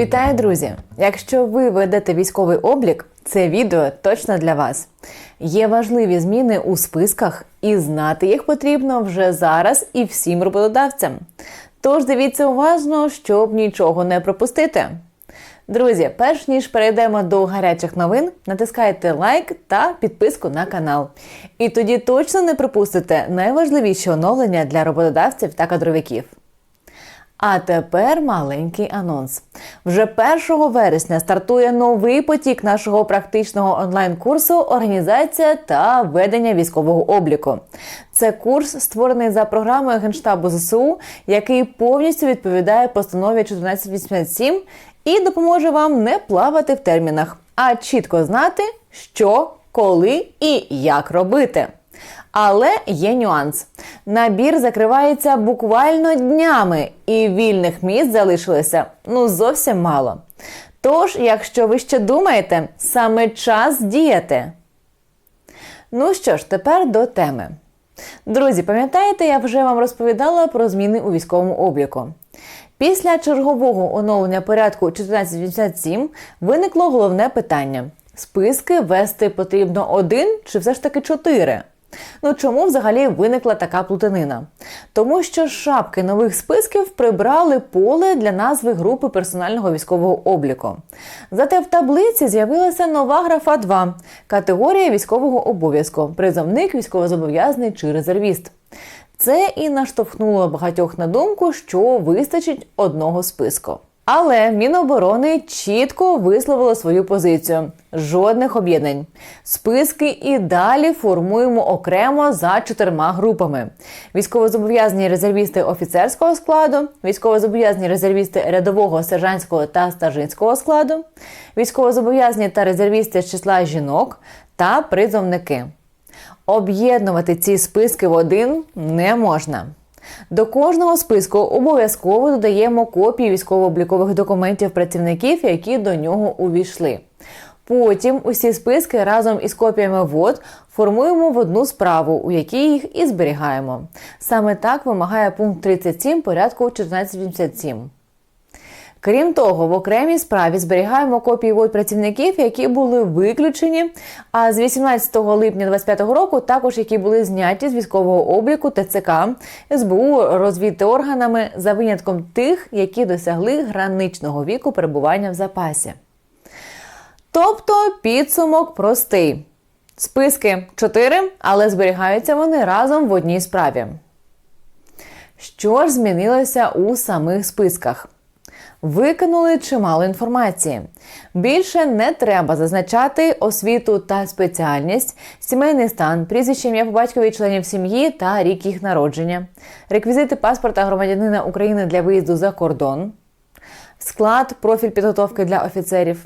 Вітаю, друзі! Якщо ви ведете військовий облік, це відео точно для вас. Є важливі зміни у списках, і знати їх потрібно вже зараз і всім роботодавцям. Тож дивіться уважно, щоб нічого не пропустити. Друзі, перш ніж перейдемо до гарячих новин, натискайте лайк та підписку на канал. І тоді точно не пропустите найважливіші оновлення для роботодавців та кадровиків. А тепер маленький анонс. Вже 1 вересня стартує новий потік нашого практичного онлайн-курсу Організація та ведення військового обліку. Це курс, створений за програмою Генштабу ЗСУ, який повністю відповідає постанові 1487 і допоможе вам не плавати в термінах, а чітко знати, що, коли і як робити. Але є нюанс. Набір закривається буквально днями, і вільних місць залишилося ну зовсім мало. Тож, якщо ви ще думаєте, саме час діяти. Ну що ж, тепер до теми. Друзі, пам'ятаєте, я вже вам розповідала про зміни у військовому обліку. Після чергового оновлення порядку 1487 виникло головне питання: списки вести потрібно один чи все ж таки чотири? Ну чому взагалі виникла така плутанина? Тому що шапки нових списків прибрали поле для назви групи персонального військового обліку. Зате в таблиці з'явилася нова графа 2 категорія військового обов'язку, призовник, військовозобов'язаний чи резервіст. Це і наштовхнуло багатьох на думку, що вистачить одного списку. Але Міноборони чітко висловило свою позицію: жодних об'єднань. Списки і далі формуємо окремо за чотирма групами: військовозобов'язані резервісти офіцерського складу, військовозобов'язані резервісти рядового, сержантського та стажинського складу, військовозобов'язані та резервісти з числа жінок та призовники. Об'єднувати ці списки в один не можна. До кожного списку обов'язково додаємо копії військово-облікових документів працівників, які до нього увійшли. Потім усі списки разом із копіями ВОД формуємо в одну справу, у якій їх і зберігаємо. Саме так вимагає пункт 37 порядку 1487. Крім того, в окремій справі зберігаємо копії вод працівників, які були виключені. А з 18 липня 2025 року також які були зняті з військового обліку ТЦК СБУ розвідорганами за винятком тих, які досягли граничного віку перебування в запасі. Тобто підсумок простий: списки 4, але зберігаються вони разом в одній справі. Що ж змінилося у самих списках? Викинули чимало інформації. Більше не треба зазначати освіту та спеціальність, сімейний стан, прізвище ім'я по батькові членів сім'ї та рік їх народження, реквізити паспорта громадянина України для виїзду за кордон, склад, профіль підготовки для офіцерів,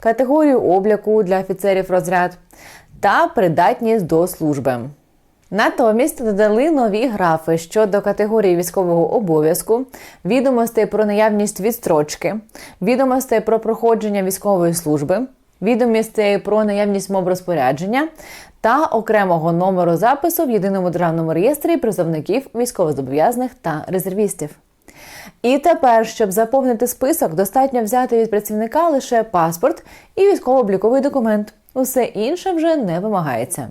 категорію обліку для офіцерів розряд та придатність до служби. Натомість додали нові графи щодо категорії військового обов'язку, відомостей про наявність відстрочки, відомостей про проходження військової служби, відомостей про наявність мов розпорядження та окремого номеру запису в єдиному державному реєстрі призовників військовозобов'язаних та резервістів. І тепер, щоб заповнити список, достатньо взяти від працівника лише паспорт і військово-обліковий документ. Усе інше вже не вимагається.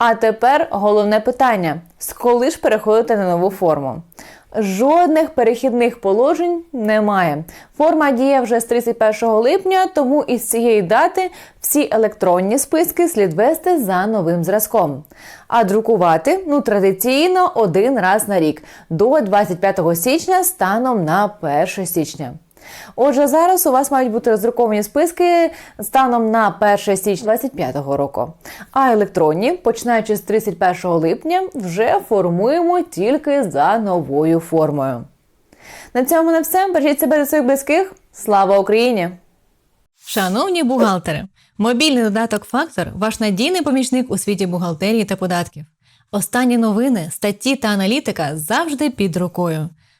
А тепер головне питання: з коли ж переходити на нову форму? Жодних перехідних положень немає. Форма діє вже з 31 липня, тому із цієї дати всі електронні списки слід вести за новим зразком. А друкувати ну традиційно один раз на рік до 25 січня станом на 1 січня. Отже, зараз у вас мають бути роздруковані списки станом на 1 січня 2025 року. А електронні, починаючи з 31 липня, вже формуємо тільки за новою формою. На цьому на все. Бережіть себе до своїх близьких. Слава Україні! Шановні бухгалтери, мобільний додаток Фактор ваш надійний помічник у світі бухгалтерії та податків. Останні новини, статті та аналітика завжди під рукою.